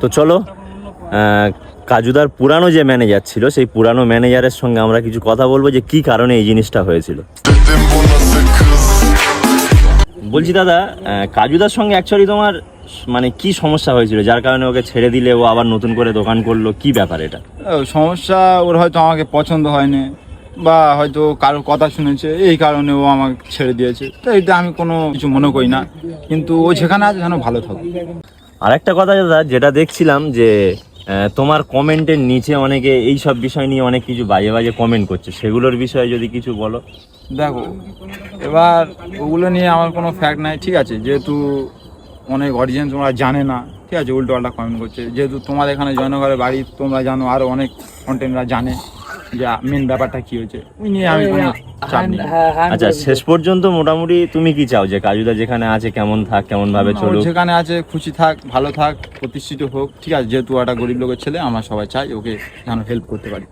তো চলো কাজুদার পুরানো যে ম্যানেজার ছিল, সেই পুরানো ম্যানেজারের সঙ্গে আমরা কিছু কথা বলব যে কি কারণে এই জিনিসটা হয়েছিল। বলছি দাদা কাজুদার সঙ্গে অ্যাকচুয়ালি তোমার মানে কি সমস্যা হয়েছিল? যার কারণে ওকে ছেড়ে দিলে, ও আবার নতুন করে দোকান করল, কি ব্যাপার এটা? সমস্যা ওর হয়তো আমাকে পছন্দ হয়নি, বা হয়তো কারোর কথা শুনেছে, এই কারণে ও আমাকে ছেড়ে দিয়েছে। তো এটা আমি কোনো কিছু মনে করি না, কিন্তু ও যেখানে আছে যেন ভালো থাকুক। আর একটা কথা দাদা, যেটা দেখছিলাম যে তোমার কমেন্টের নিচে অনেকে এই সব বিষয় নিয়ে অনেক কিছু বাজে বাজে কমেন্ট করছে। সেগুলোর বিষয়ে যদি কিছু বলো। দেখো, এবার ওগুলো নিয়ে আমার কোনো ফ্যাক্ট নাই, ঠিক আছে? যেহেতু অনেক অডিয়েন্স তোমরা জানে না, ঠিক আছে? উল্টো পাল্টা কমেন্ট করছে। যেহেতু তোমার এখানে জয়নগরের বাড়ি, তোমরা জানো আরও অনেক কন্টেন্টরা জানে। যে মেন ব্যাপারটা কি হয়েছে? ওই নিয়ে আমি কোনো চাপ নেই। আচ্ছা শেষ পর্যন্ত মোটামুটি তুমি কি চাও যে কাজুদা যেখানে আছে কেমন থাক কেমন ভাবে চলুক? যেখানে আছে খুশি থাক ভালো থাক প্রতিষ্ঠিত হোক ঠিক আছে যেহেতু একটা গরিব লোকের ছেলে আমরা সবাই চাই ওকে যেন হেল্প করতে পারি।